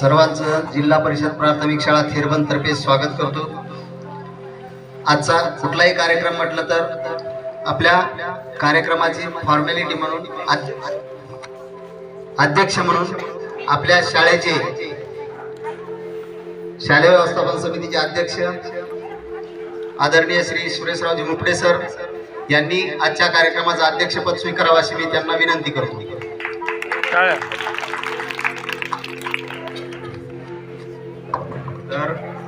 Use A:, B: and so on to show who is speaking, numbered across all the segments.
A: सर्वांचं जिल्हा परिषद प्राथमिक शाळा थेरबन तर्फे स्वागत करतो. आजचा कुठलाही कार्यक्रम म्हटलं तर आपल्या कार्यक्रमाची फॉर्मॅलिटी म्हणून अध्यक्ष म्हणून आपल्या शाळेचे शालेय व्यवस्थापन समितीचे अध्यक्ष आदरणीय श्री सुरेशरावजी मुपडे सर यांनी आजच्या कार्यक्रमाचं अध्यक्षपद स्वीकारावं अशी मी त्यांना विनंती करतो.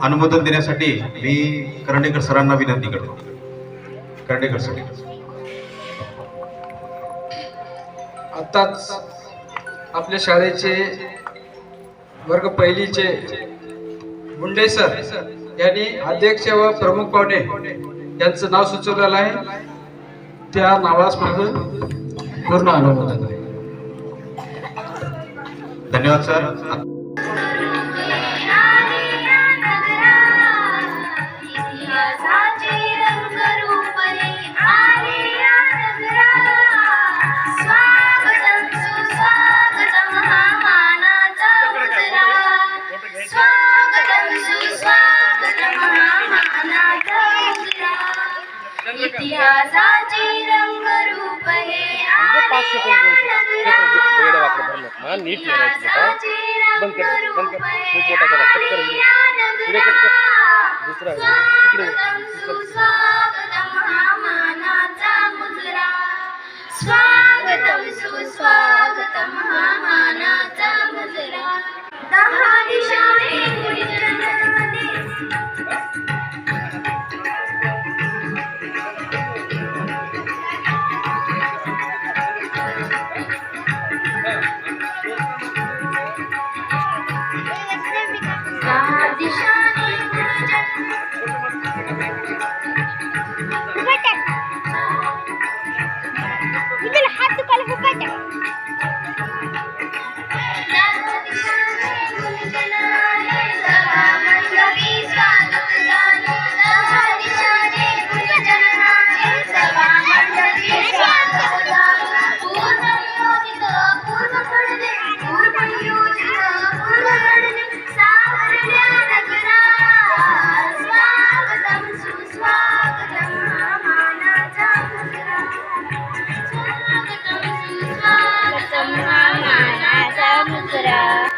B: अनुमोदन देण्यासाठी मी करंडेकर सरांना विनंती करतो. करंडेकर सर.
C: आत्ताच आपल्या शाळेचे वर्ग पहिलीचे मुंडे सर यांनी अध्यक्ष व प्रमुख पाहुणे यांचं नाव सुचवलेलं आहे. त्या नावास माझं पूर्ण अनुमोदन आहे.
B: धन्यवाद सर.
D: खूप मोठा झाला कट कर व्हिडिओ व्हिडिओ कट कर. दुसरा आहे. तिकडे
E: Yeah.